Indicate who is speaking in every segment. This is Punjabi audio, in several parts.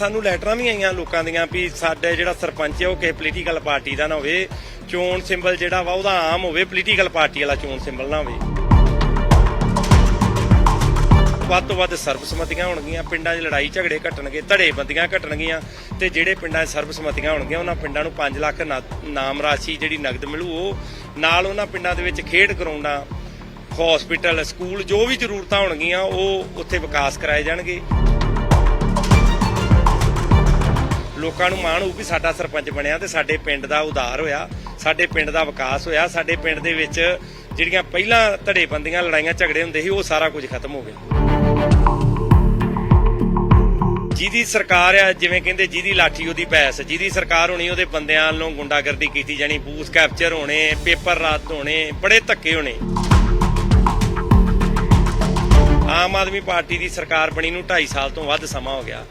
Speaker 1: ਸਾਨੂੰ ਲੈਟਰਾਂ ਵੀ ਆਈਆਂ ਲੋਕਾਂ ਦੀਆਂ ਵੀ ਸਾਡੇ ਜਿਹੜਾ ਸਰਪੰਚ ਹੈ ਉਹ ਕਿਸੇ ਪੋਲੀਟੀਕਲ ਪਾਰਟੀ ਦਾ ਨਾ ਹੋਵੇ, ਚੋਣ ਸਿੰਬਲ ਜਿਹੜਾ ਵਾ, ਉਹਦਾ ਆਮ ਹੋਵੇ ਪੋਲੀਟੀਕਲ ਪਾਰਟੀ ਵਾਲਾ ਚੋਣ ਸਿੰਬਲ ਨਾ ਹੋਵੇ। ਵੱਧ ਤੋਂ ਵੱਧ ਸਰਬਸੰਮਤੀਆਂ ਹੋਣਗੀਆਂ, ਪਿੰਡਾਂ 'ਚ ਲੜਾਈ ਝਗੜੇ ਘਟਣਗੇ ਧੜੇ ਬੰਦੀਆਂ ਘਟਣਗੀਆਂ, ਤੇ ਜਿਹੜੇ ਪਿੰਡਾਂ 'ਚ ਸਰਬਸੰਮਤੀਆਂ ਹੋਣਗੀਆਂ, ਉਹਨਾਂ ਪਿੰਡਾਂ ਨੂੰ 5 ਲੱਖ ਨਾ- ਨਾਮ ਰਾਸ਼ੀ ਜਿਹੜੀ ਨਗਦ ਮਿਲੂ, ਉਹ ਨਾਲ ਉਹਨਾਂ ਪਿੰਡਾਂ ਦੇ ਵਿੱਚ ਖੇਡ ਗਰਾਊਂਡਾਂ ਹਸਪੀਟਲ ਸਕੂਲ ਜੋ ਵੀ ਜ਼ਰੂਰਤਾਂ ਹੋਣਗੀਆਂ, ਉਹ ਉੱਥੇ ਵਿਕਾਸ ਕਰਾਏ ਜਾਣਗੇ। ਲੋਕਾਂ ਨੂੰ ਮਾਣ ਹੋਊ ਵੀ ਸਾਡਾ ਸਰਪੰਚ ਬਣਿਆ ਤੇ ਸਾਡੇ ਪਿੰਡ ਦਾ ਉਧਾਰ ਹੋਇਆ, ਸਾਡੇ ਪਿੰਡ ਦਾ ਵਿਕਾਸ ਹੋਇਆ, ਸਾਡੇ ਪਿੰਡ ਦੇ ਵਿੱਚ ਜਿਹੜੀਆਂ ਪਹਿਲਾਂ ਧੜੇ ਲੜਾਈਆਂ, ਝਗੜੇ ਹੁੰਦੇ ਸੀ, ਉਹ ਸਾਰਾ ਕੁਝ ਖਤਮ ਹੋ ਗਿਆ। ਜਿਹਦੀ ਸਰਕਾਰ ਆ, ਜਿਵੇਂ ਕਹਿੰਦੇ ਜਿਹਦੀ ਲਾਠੀ ਉਹਦੀ ਭੈਸ, ਜਿਹਦੀ ਸਰਕਾਰ ਹੋਣੀ ਉਹਦੇ ਬੰਦਿਆਂ ਵੱਲੋਂ ਗੁੰਡਾਗਰਦੀ ਕੀਤੀ ਜਾਣੀ ਬੂਸ ਕੈਪਚਰ ਹੋਣੇ, ਪੇਪਰ ਰਾਤ ਹੋਣੇ, ਬੜੇ ਧੱਕੇ ਹੋਣੇ। ਆਮ ਆਦਮੀ ਪਾਰਟੀ ਦੀ ਸਰਕਾਰ ਬਣੀ ਨੂੰ 2.5 ਸਾਲ ਤੋਂ ਵੱਧ ਸਮਾਂ ਹੋ ਗਿਆ।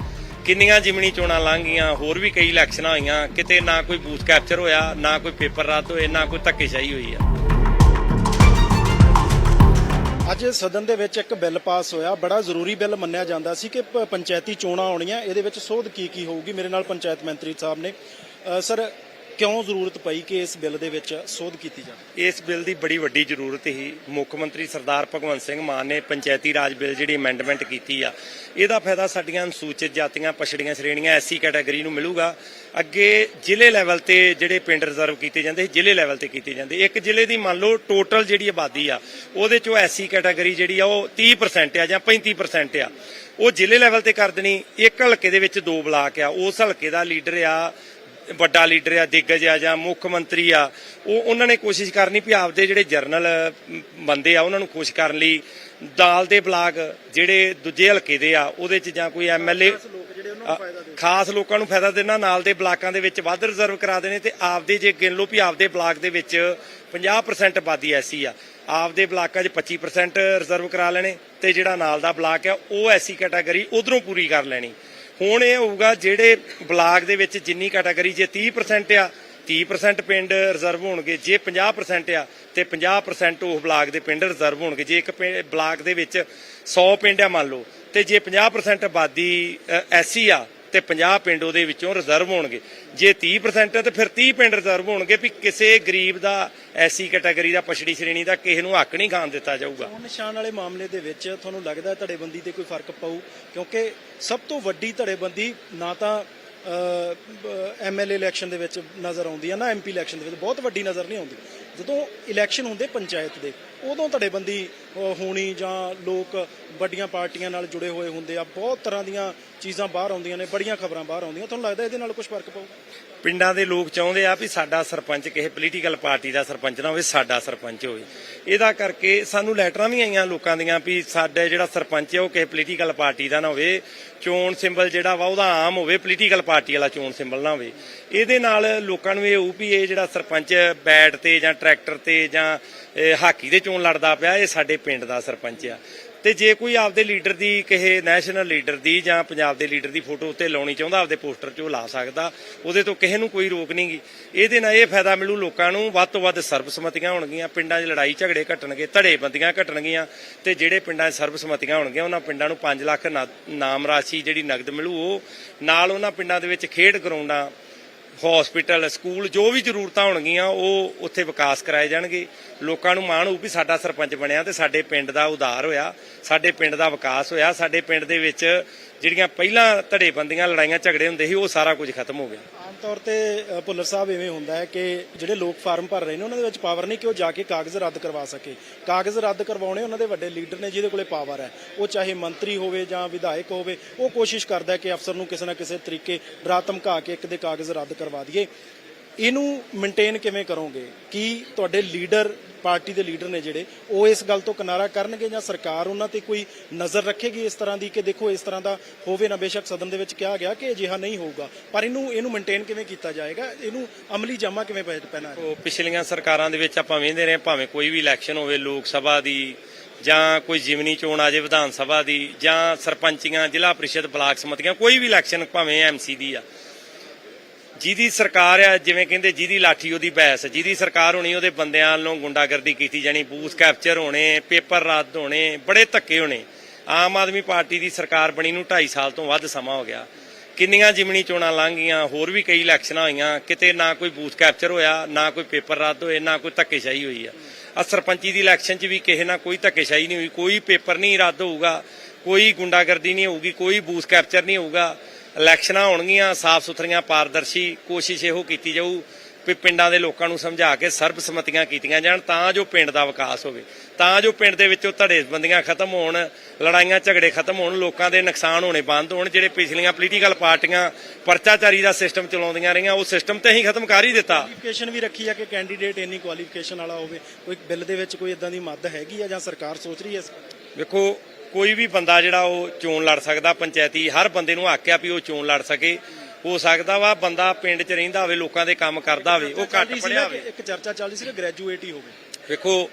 Speaker 1: ਕਿੰਨੀਆਂ ਜਿਮਣੀ ਚੋਣਾਂ ਲੰਘ ਹੋਰ ਵੀ ਕਈ ਇਲੈਕਸ਼ਨਾਂ ਹੋਈਆਂ, ਕਿਤੇ ਨਾ ਕੋਈ ਬੂਥ ਕੈਪਚਰ ਹੋਇਆ, ਨਾ ਕੋਈ ਪੇਪਰ ਰੱਦ ਹੋਏ, ਨਾ ਕੋਈ ਧੱਕੇਸ਼ਾਹੀ ਹੋਈ ਆ।
Speaker 2: ਅੱਜ ਸਦਨ ਦੇ ਵਿੱਚ ਇੱਕ ਬਿੱਲ ਪਾਸ ਹੋਇਆ। ਬੜਾ ਜ਼ਰੂਰੀ ਬਿੱਲ ਮੰਨਿਆ ਜਾਂਦਾ ਸੀ ਕਿ ਪ- ਪੰਚਾਇਤੀ ਚੋਣਾਂ ਆਉਣੀਆਂ, ਇਹਦੇ ਵਿੱਚ ਸੋਧ ਕੀ ਕੀ ਹੋਊਗੀ? ਮੇਰੇ ਨਾਲ ਪੰਚਾਇਤ ਮੰਤਰੀ ਸਾਹਿਬ ਨੇ। ਸਰ ਕਿਉਂ ਜ਼ਰੂਰਤ ਪਈ ਕਿ ਇਸ ਬਿੱਲ ਦੇ ਵਿੱਚ ਸੋਧ ਕੀਤੀ ਜਾਵੇ?
Speaker 1: ਇਸ ਬਿੱਲ ਦੀ ਬੜੀ ਵੱਡੀ ਜ਼ਰੂਰਤ ਸੀ ਮੁੱਖ ਮੰਤਰੀ ਸਰਦਾਰ ਭਗਵੰਤ ਸਿੰਘ ਮਾਨ ਨੇ ਪੰਚਾਇਤੀ ਰਾਜ ਬਿੱਲ ਜਿਹੜੀ ਅਮੈਂਡਮੈਂਟ ਕੀਤੀ ਆ, ਇਹਦਾ ਫਾਇਦਾ ਸਾਡੀਆਂ ਅਨੁਸੂਚਿਤ ਜਾਤੀਆਂ, ਪਛੜੀਆਂ ਸ਼੍ਰੇਣੀਆਂ ਐਸੀ ਕੈਟਾਗਰੀ ਨੂੰ ਮਿਲੂਗਾ। ਅੱਗੇ ਜ਼ਿਲ੍ਹੇ ਲੈਵਲ ਤੇ ਜਿਹੜੇ ਪਿੰਡ ਰਿਜ਼ਰਵ ਕੀਤੇ ਜਾਂਦੇ ਸੀ, ਜ਼ਿਲ੍ਹੇ ਲੈਵਲ ਤੇ ਕੀਤੇ ਜਾਂਦੇ। ਇੱਕ ਜ਼ਿਲ੍ਹੇ ਦੀ ਮੰਨ ਲਓ ਟੋਟਲ ਜਿਹੜੀ ਆਬਾਦੀ ਆ, ਉਹਦੇ ਚੋਂ ਐਸੀ ਕੈਟਾਗਰੀ ਜਿਹੜੀ ਆ, ਉਹ 30% ਆ ਜਾਂ 35% ਆ। ਉਹ ਜ਼ਿਲ੍ਹੇ ਲੈਵਲ ਤੇ ਕਰ ਦੇਣੀ, ਇੱਕ ਹਲਕੇ ਦੇ ਵਿੱਚ ਦੋ ਬਲਾਕ ਆ, ਉਸ ਹਲਕੇ ਦਾ ਲੀਡਰ ਆ ਵੱਡਾ ਲੀਡਰ ਆ ਦਿੱਗਜ ਆ ਜਾਂ ਮੁੱਖ ਮੰਤਰੀ ਆ ਉਹ ਉਹਨਾਂ ਨੇ ਕੋਸ਼ਿਸ਼ ਕਰਨੀ ਵੀ ਆਪਦੇ ਜਿਹੜੇ ਜਰਨਲ ਬੰਦੇ ਆ ਉਹਨਾਂ ਨੂੰ ਖੁਸ਼ ਕਰਨ ਲਈ ਦਾਲ ਦੇ ਬਲਾਕ ਜਿਹੜੇ ਦੂਜੇ ਹਲਕੇ ਦੇ ਆ ਉਹਦੇ ਚ ਜਾਂ ਕੋਈ ਐਮਐਲਏ ਖਾਸ ਲੋਕਾਂ ਨੂੰ ਫਾਇਦਾ ਦੇਣਾ। ਨਾਲ ਦੇ ਬਲਾਕਾਂ ਦੇ ਵਿੱਚ ਵੱਧ ਰਿਜ਼ਰਵ ਕਰਾ ਦੇਣੇ ਤੇ ਆਪਦੇ ਜੇ ਗਿਣ ਲਓ ਵੀ ਆਪਦੇ ਬਲਾਕ ਦੇ ਵਿੱਚ 50% ਆਬਾਦੀ ਐਸੀ ਆ ਆਪਦੇ ਬਲਾਕਾਂ 'ਚ 25% ਰਿਜ਼ਰਵ ਕਰਾ ਲੈਣੇ ਤੇ ਜਿਹੜਾ ਨਾਲ ਦਾ ਬਲਾਕ ਆ ਉਹ ਐਸੀ ਕੈਟਾਗਰੀ ਉਧਰੋਂ ਪੂਰੀ ਕਰ ਲੈਣੀ। ਹੁਣ ਇਹ ਹੋਊਗਾ ਜਿਹੜੇ ਬਲਾਕ ਦੇ ਵਿੱਚ ਜਿੰਨੀ ਕੈਟਾਗਰੀ ਜੇ 30% ਆ 30% ਪਿੰਡ ਰਿਜ਼ਰਵ ਹੋਣਗੇ, ਜੇ 50% ਆ, ਤੇ 50% ਉਹ ਬਲਾਕ ਦੇ ਪਿੰਡ ਰਿਜ਼ਰਵ ਹੋਣਗੇ। ਜੇ ਇੱਕ ਪਿੰ- ਬਲਾਕ ਦੇ ਵਿੱਚ 100 ਪਿੰਡ ਆ ਮੰਨ ਲਓ, ਤੇ ਜੇ 50% ਆਬਾਦੀ ਐਸੀ ਆ ਤੇ 50 ਪਿੰਡ ਉਹਦੇ ਵਿੱਚੋਂ ਰਿਜ਼ਰਵ ਹੋਣਗੇ। ਜੇ 30% ਹੈ ਤੇ ਫਿਰ 30 ਪਿੰਡ ਰਿਜ਼ਰਵ ਹੋਣਗੇ ਵੀ ਕਿਸੇ ਗਰੀਬ ਦਾ, ਐਸੀ ਕੈਟਾਗਰੀ ਦਾ, ਪਛੜੀ ਸ਼੍ਰੇਣੀ ਦਾ ਕਿਸੇ ਨੂੰ ਹੱਕ ਨਹੀਂ ਖਾਣ ਦਿੱਤਾ ਜਾਊਗਾ।
Speaker 2: ਨਿਸ਼ਾਨ ਵਾਲੇ ਮਾਮਲੇ ਦੇ ਵਿੱਚ ਤੁਹਾਨੂੰ ਲੱਗਦਾ ਧੜੇਬੰਦੀ ਤੇ ਕੋਈ ਫ਼ਰਕ ਪਊ? ਕਿਉਂਕਿ ਸਭ ਤੋਂ ਵੱਡੀ ਧੜੇਬੰਦੀ ਨਾ ਤਾਂ ਐਮਐਲਏ ਇਲੈਕਸ਼ਨ ਦੇ ਵਿੱਚ ਨਜ਼ਰ ਆਉਂਦੀ ਹੈ, ਨਾ ਐਮਪੀ ਇਲੈਕਸ਼ਨ ਦੇ ਵਿੱਚ। ਬਹੁਤ ਵੱਡੀ ਨਜ਼ਰ ਨਹੀਂ ਆਉਂਦੀ। ਜਦੋਂ ਇਲੈਕਸ਼ਨ ਹੁੰਦੇ ਪੰਚਾਇਤ ਦੇ, ਉਦੋਂ ਧੜੇਬੰਦੀ ਹੋਣੀ ਜਾਂ ਲੋਕ ਵੱਡੀਆਂ ਪਾਰਟੀਆਂ ਨਾਲ ਜੁੜੇ ਹੋਏ ਹੁੰਦੇ ਆ, ਬਹੁਤ ਤਰ੍ਹਾਂ ਦੀਆਂ ਚੀਜ਼ਾਂ ਬਾਹਰ ਆਉਂਦੀਆਂ ਨੇ, ਬੜੀਆਂ ਖਬਰਾਂ ਬਾਹਰ ਆਉਂਦੀਆਂ, ਤੁਹਾਨੂੰ ਲੱਗਦਾ ਇਹਦੇ ਨਾਲ ਕੁਝ ਫ਼ਰਕ ਪਊ?
Speaker 1: ਪਿੰਡਾਂ ਦੇ ਲੋਕ ਚਾਹੁੰਦੇ ਆ ਵੀ ਸਾਡਾ ਸਰਪੰਚ ਕਿਸੇ ਪੋਲੀਟੀਕਲ ਪਾਰਟੀ ਦਾ ਸਰਪੰਚ ਨਾ ਹੋਵੇ, ਸਾਡਾ ਸਰਪੰਚ ਹੋਵੇ। ਇਹਦਾ ਕਰਕੇ ਸਾਨੂੰ ਲੈਟਰਾਂ ਵੀ ਆਈਆਂ ਲੋਕਾਂ ਦੀਆਂ ਵੀ ਸਾਡੇ ਜਿਹੜਾ ਸਰਪੰਚ ਹੈ ਉਹ ਕਿਸੇ ਪੋਲੀਟੀਕਲ ਪਾਰਟੀ ਦਾ ਨਾ ਹੋਵੇ, ਚੋਣ ਸਿੰਬਲ ਜਿਹੜਾ ਵਾ, ਉਹਦਾ ਆਮ ਹੋਵੇ ਪੋਲੀਟੀਕਲ ਪਾਰਟੀ ਵਾਲਾ ਚੋਣ ਸਿੰਬਲ ਨਾ ਹੋਵੇ। ਇਹਦੇ ਨਾਲ ਲੋਕਾਂ ਨੂੰ ਇਹ ਹੋਊ ਵੀ ਇਹ ਜਿਹੜਾ ਸਰਪੰਚ ਬੈਟ ਤੇ ਜਾਂ ਟਰੈਕਟਰ ਤੇ ਜਾਂ ਹਾਕੀ ਦੇ ਚੋਣ ਲੜਦਾ ਪਿਆ, ਇਹ ਸਾਡੇ ਪਿੰਡ ਦਾ ਸਰਪੰਚ ਆ। ਤੇ ਜੇ ਕੋਈ ਆਪਦੇ ਲੀਡਰ ਦੀ ਕਿਸੇ ਨੈਸ਼ਨਲ ਲੀਡਰ ਦੀ ਜਾਂ ਪੰਜਾਬ ਦੇ ਲੀਡਰ ਦੀ ਫੋਟੋ ਉੱਤੇ ਲਾਉਣੀ ਚਾਹੁੰਦਾ, ਆਪਦੇ ਪੋਸਟਰ 'ਚ ਉਹ ਲਾ ਸਕਦਾ, ਉਹਦੇ ਤੋਂ ਕਿਸੇ ਨੂੰ ਕੋਈ ਰੋਕ ਨਹੀਂਗੀ ਇਹਦੇ ਨਾਲ ਇਹ ਫਾਇਦਾ ਮਿਲੂ ਲੋਕਾਂ ਨੂੰ, ਵੱਧ ਤੋਂ ਵੱਧ ਸਰਬਸੰਮਤੀਆਂ ਹੋਣਗੀਆਂ, ਪਿੰਡਾਂ 'ਚ ਲੜਾਈ ਝਗੜੇ ਘਟਣਗੇ, ਧੜੇਬੰਦੀਆਂ ਘਟਣਗੀਆਂ, ਤੇ ਜਿਹੜੇ ਪਿੰਡਾਂ 'ਚ ਸਰਬਸਮਤੀਆਂ ਹੋਣਗੀਆਂ, ਉਹਨਾਂ ਪਿੰਡਾਂ ਨੂੰ 5 ਲੱਖ ਨਾ- ਨਾਮ ਰਾਸ਼ੀ ਜਿਹੜੀ ਨਗਦ ਮਿਲੂ, ਉਹ ਨਾਲ ਉਹਨਾਂ ਪਿੰਡਾਂ ਦੇ ਵਿੱਚ ਖੇਡ ਗਰਾਊਂਡਾਂ ਹਸਪੀਟਲ, ਸਕੂਲ, ਜੋ ਵੀ ਜ਼ਰੂਰਤਾਂ ਹੋਣਗੀਆਂ, ਉਹ ਉੱਥੇ ਵਿਕਾਸ ਕਰਾਏ ਜਾਣਗੇ। ਲੋਕਾਂ ਨੂੰ ਮਾਣ ਹੋਊ ਵੀ ਸਾਡਾ ਸਰਪੰਚ ਬਣਿਆ ਤੇ ਸਾਡੇ ਪਿੰਡ ਦਾ ਉਧਾਰ ਹੋਇਆ, ਸਾਡੇ ਪਿੰਡ ਦਾ ਵਿਕਾਸ ਹੋਇਆ, ਸਾਡੇ ਪਿੰਡ ਦੇ ਵਿੱਚ ਜਿਹੜੀਆਂ ਪਹਿਲਾਂ ਧੜੇਬੰਦੀਆਂ, ਲੜਾਈਆਂ, ਝਗੜੇ ਹੁੰਦੇ ਸੀ, ਉਹ ਸਾਰਾ ਕੁਝ ਖਤਮ ਹੋ ਗਿਆ।
Speaker 2: ਤੌਰ ਤੇ ਅ, ਭੁੱਲਰ ਸਾਹਿਬ ਇਵੇਂ ਹੁੰਦਾ ਹੈ ਕਿ ਜਿਹੜੇ ਲੋਕ ਫਾਰਮ ਭਰ ਰਹੇ ਨੇ ਉਹਨਾਂ ਦੇ ਵਿੱਚ ਪਾਵਰ ਨਹੀਂ ਕਿ ਉਹ ਜਾ ਕੇ ਕਾਗਜ਼ ਰੱਦ ਕਰਵਾ ਸਕੇ। ਕਾਗਜ਼ ਰੱਦ ਕਰਵਾਉਣੇ ਉਹਨਾਂ ਦੇ ਵੱਡੇ ਲੀਡਰ ਨੇ ਜਿਹਦੇ ਕੋਲੇ ਪਾਵਰ ਹੈ। ਉਹ ਚਾਹੇ ਮੰਤਰੀ ਹੋਵੇ ਜਾਂ ਵਿਧਾਇਕ ਹੋਵੇ ਉਹ ਕੋਸ਼ਿਸ਼ ਕਰਦਾ ਹੈ ਕਿ ਅਫਸਰ ਨੂੰ ਕਿਸੇ ਨਾ ਕਿਸੇ ਤਰੀਕੇ ਡਰਾ ਧਮਕਾ ਕੇ ਇੱਕ ਦੇ ਕਾਗਜ਼ ਰੱਦ ਕਰਵਾ ਦਈਏ। ਇਹਨੂੰ ਮੇਨਟੇਨ ਕਿਵੇਂ ਕਰੋਗੇ? ਕੀ ਤੁਹਾਡੇ ਲੀਡਰ ਪਾਰਟੀ ਦੇ ਲੀਡਰ ਨੇ ਜਿਹੜੇ, ਉਹ ਇਸ ਗੱਲ ਤੋਂ ਕਿਨਾਰਾ ਕਰਨਗੇ ਜਾਂ ਸਰਕਾਰ ਉਹਨਾਂ ਤੇ ਕੋਈ ਨਜ਼ਰ ਰੱਖੇਗੀ ਇਸ ਤਰ੍ਹਾਂ ਦੀ ਕਿ ਦੇਖੋ ਇਸ ਤਰ੍ਹਾਂ ਦਾ ਹੋਵੇ ਨਾ, ਬੇਸ਼ੱਕ ਸਦਨ ਦੇ ਵਿੱਚ ਕਿਹਾ ਗਿਆ ਕਿ ਅਜਿਹਾ ਨਹੀਂ ਹੋਊਗਾ। ਪਰ ਇਹਨੂੰ ਇਹਨੂੰ ਮੇਨਟੇਨ ਕਿਵੇਂ ਕੀਤਾ ਜਾਏਗਾ? ਇਹਨੂੰ ਅਮਲੀ ਜਾਮਾ ਕਿਵੇਂ ਪੈ- ਪਹਿਨਾ
Speaker 1: ਉਹ ਪਿਛਲੀਆਂ ਸਰਕਾਰਾਂ ਦੇ ਵਿੱਚ ਆਪਾਂ ਵੇਂਦੇ ਰਹੇ, ਭਾਵੇਂ ਕੋਈ ਵੀ ਇਲੈਕਸ਼ਨ ਹੋਵੇ ਲੋਕ ਸਭਾ ਦੀ, ਜਾਂ ਕੋਈ ਜਿਮਨੀ ਚੋਣ ਆ ਜੇ ਵਿਧਾਨ ਸਭਾ ਦੀ, ਜਾਂ ਸਰਪੰਚੀਆਂ, ਜ਼ਿਲ੍ਹਾ ਪ੍ਰੀਸ਼ਦ ਬਲਾਕ ਸਮਤੀਆਂ ਕੋਈ ਵੀ ਇਲੈਕਸ਼ਨ ਭਾਵੇਂ ਐਮਸੀ ਦੀ ਆ ਜਿਹਦੀ ਸਰਕਾਰ ਆ, ਜਿਵੇਂ ਕਹਿੰਦੇ ਜਿਹਦੀ ਲਾਠੀ ਉਹਦੀ ਭੈਸ ਜਿਹਦੀ ਸਰਕਾਰ ਹੋਣੀ ਉਹਦੇ ਬੰਦਿਆਂ ਵੱਲੋਂ ਗੁੰਡਾਗਰਦੀ ਕੀਤੀ ਜਾਣੀ ਬੂਸ ਕੈਪਚਰ ਹੋਣੇ ਪੇਪਰ ਰੱਦ ਹੋਣੇ, ਬੜੇ ਧੱਕੇ ਹੋਣੇ। ਆਮ ਆਦਮੀ ਪਾਰਟੀ ਦੀ ਸਰਕਾਰ ਬਣੀ ਨੂੰ 2.5 ਸਾਲ ਤੋਂ ਵੱਧ ਸਮਾਂ ਹੋ ਗਿਆ। ਕਿੰਨੀਆਂ ਜਿਮਣੀ ਚੋਣਾਂ ਲੰਘ ਗਈਆਂ, ਹੋਰ ਵੀ ਕਈ ਇਲੈਕਸ਼ਨਾਂ ਹੋਈਆਂ, ਕਿਤੇ ਨਾ ਕੋਈ ਬੂਥ ਕੈਪਚਰ ਹੋਇਆ, ਨਾ ਕੋਈ ਪੇਪਰ ਰੱਦ ਹੋਏ, ਨਾ ਕੋਈ ਧੱਕੇਸ਼ਾਹੀ ਹੋਈ ਆ। ਆ ਸਰਪੰਚੀ ਦੀ ਇਲੈਕਸ਼ਨ 'ਚ ਵੀ ਕਿਸੇ ਨਾਲ ਕੋਈ ਧੱਕੇਸ਼ਾਹੀ ਨਹੀਂ ਹੋਈ, ਕੋਈ ਪੇਪਰ ਨਹੀਂ ਰੱਦ ਹੋਊਗਾ, ਕੋਈ ਗੁੰਡਾਗਰਦੀ ਨਹੀਂ ਹੋਊਗੀ, ਕੋਈ ਬੂਥ ਕੈਪਚਰ ਨਹੀਂ ਹੋਊਗਾ। ਇਲੈਕਸ਼ਨਾਂ ਹੋਣਗੀਆਂ ਸਾਫ਼ ਸੁਥਰੀਆਂ ਪਾਰਦਰਸ਼ੀ ਕੋਸ਼ਿਸ਼ ਇਹੋ ਕੀਤੀ ਜਾਊ ਵੀ ਪਿੰਡਾਂ ਦੇ ਲੋਕਾਂ ਨੂੰ ਸਮਝਾ ਕੇ ਸਰਬਸੰਮਤੀਆਂ ਕੀਤੀਆਂ ਜਾਣ ਤਾਂ ਜੋ ਪਿੰਡ ਦਾ ਵਿਕਾਸ ਹੋਵੇ ਤਾਂ ਜੋ ਪਿੰਡ ਦੇ ਵਿੱਚੋਂ ਧੜੇਬੰਦੀਆਂ ਖਤਮ ਹੋਣ ਲੜਾਈਆਂ ਝਗੜੇ ਖਤਮ ਹੋਣ ਲੋਕਾਂ ਦੇ ਨੁਕਸਾਨ ਹੋਣੇ ਬੰਦ ਹੋਣ ਜਿਹੜੇ ਪਿਛਲੀਆਂ ਪੋਲੀਟੀਕਲ ਪਾਰਟੀਆਂ ਪਰਚਾਚਾਰੀ ਦਾ ਸਿਸਟਮ ਚਲਾਉਂਦੀਆਂ ਰਹੀਆਂ ਉਹ ਸਿਸਟਮ ਤੇ ਹੀ ਖਤਮ ਕਰ ਹੀ ਦਿੱਤਾ।
Speaker 2: ਕੁਆਲੀਫਿਕੇਸ਼ਨ ਵੀ ਰੱਖੀ ਆ ਕਿ ਕੈਂਡੀਡੇਟ ਇੰਨੀ ਕੁਆਲੀਫਿਕੇਸ਼ਨ ਵਾਲਾ ਹੋਵੇ ਕੋਈ ਬਿੱਲ ਦੇ ਵਿੱਚ ਕੋਈ ਇਦਾਂ ਦੀ ਮੱਦ ਹੈਗੀ ਆ ਜਾਂ ਸਰਕਾਰ ਸੋਚ ਰਹੀ ਹੈ
Speaker 1: ਵੇਖੋ ਕੋਈ ਵੀ ਬੰਦਾ ਜਿਹੜਾ ਉਹ ਚੋਣ ਲੜ ਸਕਦਾ ਪੰਚਾਇਤੀ ਹਰ ਬੰਦੇ ਨੂੰ ਹੱਕ ਆ ਵੀ ਉਹ ਚੋਣ ਲੜ ਸਕੇ। ਹੋ ਸਕਦਾ ਵਾ ਬੰਦਾ ਪਿੰਡ 'ਚ ਰਹਿੰਦਾ ਹੋਵੇ ਲੋਕਾਂ ਦੇ ਕੰਮ ਕਰਦਾ ਹੋਵੇ ਉਹ ਘੱਟ ਪੜਿਆ ਹੋਵੇ।
Speaker 2: ਇੱਕ ਚਰਚਾ ਚੱਲਦੀ ਸੀ ਕਿ ਗ੍ਰੈਜੂਏਟ ਹੀ ਹੋਵੇ।
Speaker 1: ਵੇਖੋ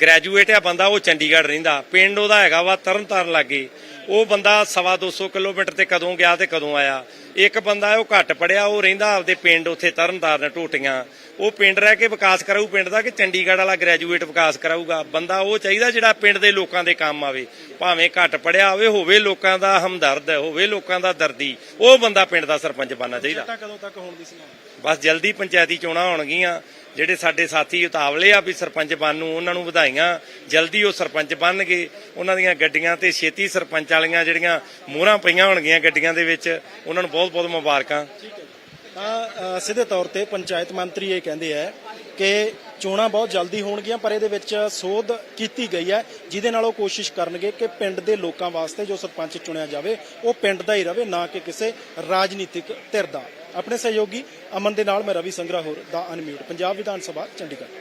Speaker 1: ਗ੍ਰੈਜੂਏਟ ਆ ਬੰਦਾ ਉਹ ਚੰਡੀਗੜ੍ਹ ਰਹਿੰਦਾ। ਪਿੰਡ ਉਹਦਾ ਹੈਗਾ ਵਾ ਤਰਨਤਾਰਨ ਲਾਗੇ। ਉਹ ਬੰਦਾ ਸਵਾ 200 ਕਿਲੋਮੀਟਰ ਤੇ ਕਦੋਂ ਗਿਆ ਤੇ ਕਦੋਂ ਆਇਆ। ਇੱਕ ਬੰਦਾ ਉਹ ਘੱਟ ਪੜਿਆ ਉਹ ਰਹਿੰਦਾ ਆਪਦੇ ਪਿੰਡ ਉੱਥੇ ਤਰਨਤਾਰਨ ਟੋਟੀਆਂ। ਉਹ ਪਿੰਡ ਰਹਿ ਕੇ ਵਿਕਾਸ ਕਰਾਊ ਪਿੰਡ ਦਾ ਕਿ ਚੰਡੀਗੜ੍ਹ ਵਾਲਾ ਗ੍ਰੈਜੂਏਟ ਵਿਕਾਸ ਕਰਾਊਗਾ। ਬੰਦਾ ਉਹ ਚਾਹੀਦਾ ਜਿਹੜਾ ਪਿੰਡ ਦੇ ਲੋਕਾਂ ਦੇ ਕੰਮ ਆਵੇ। ਭਾਵੇਂ ਘੱਟ ਪੜਿਆ ਹੋਵੇ ਹੋਵੇ ਲੋਕਾਂ ਦਾ ਹਮਦਰਦ ਹੋਵੇ ਲੋਕਾਂ ਦਾ ਦਰਦੀ ਉਹ ਬੰਦਾ ਪਿੰਡ ਦਾ ਸਰਪੰਚ ਬਣਨਾ ਚਾਹੀਦਾ।
Speaker 2: ਕਦੋਂ ਤੱਕ ਹੋਣ ਦੀ ਸੰਭਾਵਨਾ
Speaker 1: ਬਸ ਜਲਦੀ ਪੰਚਾਇਤੀ ਚੋਣਾਂ ਹੋਣਗੀਆਂ। ਜਿਹੜੇ ਸਾਡੇ ਸਾਥੀ ਉਤਾਵਲੇ ਆ ਵੀ ਸਰਪੰਚ ਬਣਨ ਨੂੰ ਉਹਨਾਂ ਨੂੰ ਵਧਾਈਆਂ। ਜਲਦੀ ਉਹ ਸਰਪੰਚ ਬਣਨਗੇ। ਉਹਨਾਂ ਦੀਆਂ ਗੱਡੀਆਂ ਤੇ ਛੇਤੀ ਸਰਪੰਚ ਵਾਲੀਆਂ ਜਿਹੜੀਆਂ ਮੋਹਰਾਂ ਪਈਆਂ ਹੋਣਗੀਆਂ ਗੱਡੀਆਂ ਦੇ ਵਿੱਚ ਉਹਨਾਂ ਨੂੰ ਬਹੁਤ ਬਹੁਤ ਮੁਬਾਰਕਾਂ
Speaker 2: ਸਿੱਧੇ ਤੌਰ ਤੇ ਪੰਚਾਇਤ ਮੰਤਰੀ ਇਹ ਕਹਿੰਦੇ ਹੈ ਕਿ ਚੋਣਾਂ ਬਹੁਤ ਜਲਦੀ ਹੋਣਗੀਆਂ, ਪਰ ਇਹਦੇ ਵਿੱਚ ਸੋਧ ਕੀਤੀ ਗਈ ਹੈ। ਜਿਹਦੇ ਨਾਲ ਉਹ ਕੋਸ਼ਿਸ਼ ਕਰਨਗੇ ਕਿ ਪਿੰਡ ਦੇ ਲੋਕਾਂ ਵਾਸਤੇ ਜੋ ਸਰਪੰਚ ਚੁਣਿਆ ਜਾਵੇ, ਉਹ ਪਿੰਡ ਦਾ ਹੀ ਰਵੇ, ਨਾ ਕਿ ਕਿਸੇ ਰਾਜਨੀਤਿਕ ਧਿਰ ਦਾ। ਆਪਣੇ ਸਹਿਯੋਗੀ ਅਮਨ ਦੇ ਨਾਲ ਮੈਂ ਰਵੀ ਸੰਗਰਾ ਹੋਰ ਦਾ ਅਨਮਿਊਟ ਪੰਜਾਬ ਵਿਧਾਨ ਸਭਾ, ਚੰਡੀਗੜ੍ਹ।